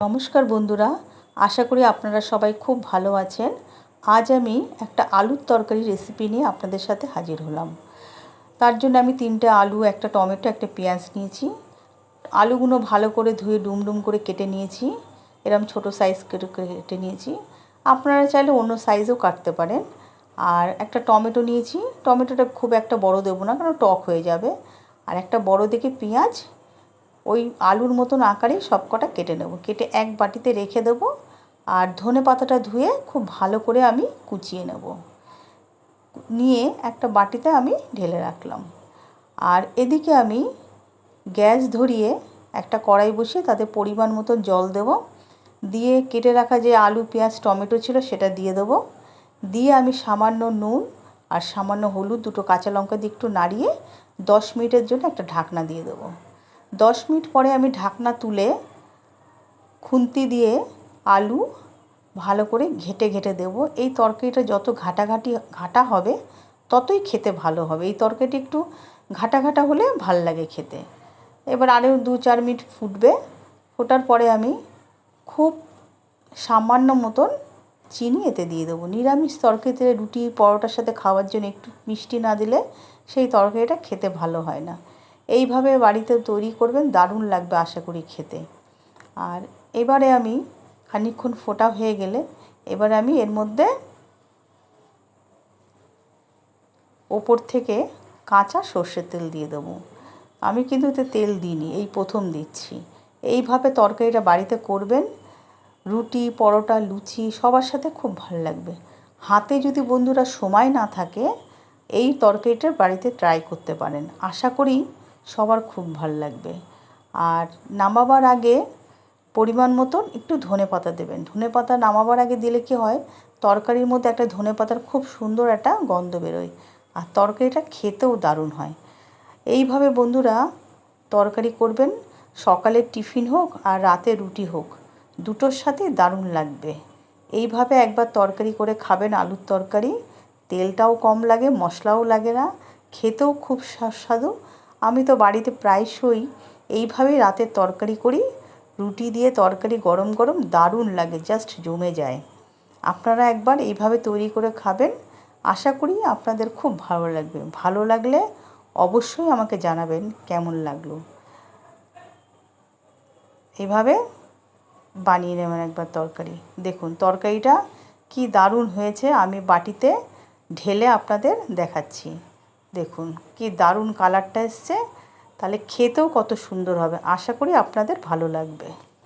নমস্কার বন্ধুরা, আশা করি আপনারা সবাই খুব ভালো আছেন। আজ আমি একটা আলুর তরকারি রেসিপি নিয়ে আপনাদের সাথে হাজির হলাম। তার জন্য আমি তিনটে আলু, একটা টমেটো, একটা পেঁয়াজ নিয়েছি। আলুগুলো ভালো করে ধুয়ে ডুম ডুম করে কেটে নিয়েছি। এরম ছোট সাইজ কেটে কেটে নিয়েছি। আপনারা চাইলে অন্য সাইজও কাটতে পারেন। আর একটা টমেটো নিয়েছি। টমেটোটা খুব একটা বড় দেবো না, কারণ টক হয়ে যাবে। আর একটা বড় দেখে পেঁয়াজ ওই আলুর মতন আকারেই সব কটা কেটে নেব। কেটে এক বাটিতে রেখে দেব আর ধনে পাতাটা ধুয়ে খুব ভালো করে আমি কুচিয়ে নেব। নিয়ে একটা বাটিতে আমি ঢেলে রাখলাম। আর এদিকে আমি গ্যাস ধরিয়ে একটা কড়াই বসিয়ে তাতে পরিমাণ মতো জল দেব। দিয়ে কেটে রাখা যে আলু, পেঁয়াজ, টমেটো ছিল সেটা দিয়ে দেবো। দিয়ে আমি সামান্য নুন আর সামান্য হলুদ দুটো কাঁচা লঙ্কা দিয়ে একটু নাড়িয়ে দশ মিনিটের জন্য একটা ঢাকনা দিয়ে দেবো। দশ মিনিট পরে আমি ঢাকনা তুলে খুন্তি দিয়ে আলু ভালো করে ঘেটে ঘেটে দেবো। এই তরকারিটা যত ঘাটাঘাটি, ঘাটা হবে, ততই খেতে ভালো হবে। এই তরকারিটি একটু ঘাটা ঘাটা হলে ভালো লাগে খেতে। এবার আরও দু চার মিনিট ফুটবে। ফোটার পরে আমি খুব সামান্য মতন চিনি এতে দিয়ে দেবো। নিরামিষ তরকারিতে রুটি, পরোটার সাথে খাওয়ার জন্য একটু মিষ্টি না দিলে সেই তরকারিটা খেতে ভালো হয় না। এইভাবে বাড়িতে তৈরি করবেন, দারুণ লাগবে আশা করি খেতে। আর এবারে আমি খানিক্ষণ ফোটা হয়ে গেলে এবারে আমি এর মধ্যে ওপর থেকে কাঁচা সর্ষের তেল দিয়ে দেবো। আমি কিন্তু এতে তেল দিইনি, এই প্রথম দিচ্ছি। এইভাবে তরকারিটা বাড়িতে করবেন, রুটি, পরোটা, লুচি, সবার সাথে খুব ভালো লাগবে। হাতে যদি বন্ধুরা সময় না থাকে, এই তরকারিটা বাড়িতে ট্রাই করতে পারেন। আশা করি সবার খুব ভালো লাগবে। আর নামাবার আগে পরিমাণ মতন একটু ধনে পাতা দেবেন। ধনে পাতা নামাবার আগে দিলে কি হয়? তরকারির মধ্যে একটা ধনে পাতার খুব সুন্দর একটা গন্ধ বেরোয়। আর তরকারিটা খেতেও দারুণ হয়। এইভাবে বন্ধুরা তরকারি করবেন। সকালের টিফিন হোক আর রাতে রুটি হোক, দুটোর সাথে দারুণ লাগবে। এইভাবে একবার তরকারি করে খাবেন আলুর তরকারি। তেলটাও কম লাগে, মশলাও লাগে না। খেতেও খুব সুস্বাদু। আমি তো বাড়িতে প্রায়শই এইভাবেই রাতের তরকারি করি। রুটি দিয়ে তরকারি গরম গরম দারুণ লাগে জাস্ট জমে যায়। আপনারা একবার এইভাবে তৈরি করে খাবেন। আশা করি আপনাদের খুব ভালো লাগবে। ভালো লাগলে অবশ্যই আমাকে জানাবেন কেমন লাগল। এভাবে বানিয়ে নেবেন একবার তরকারি। দেখুন, তরকারিটা কি দারুণ হয়েছে। আমি বাটিতে ঢেলে আপনাদের দেখাচ্ছি। দেখুন, কি দারুণ কালারটা এসছে। তাহলে খেতেও কত সুন্দর হবে। আশা করি আপনাদের ভালো লাগবে।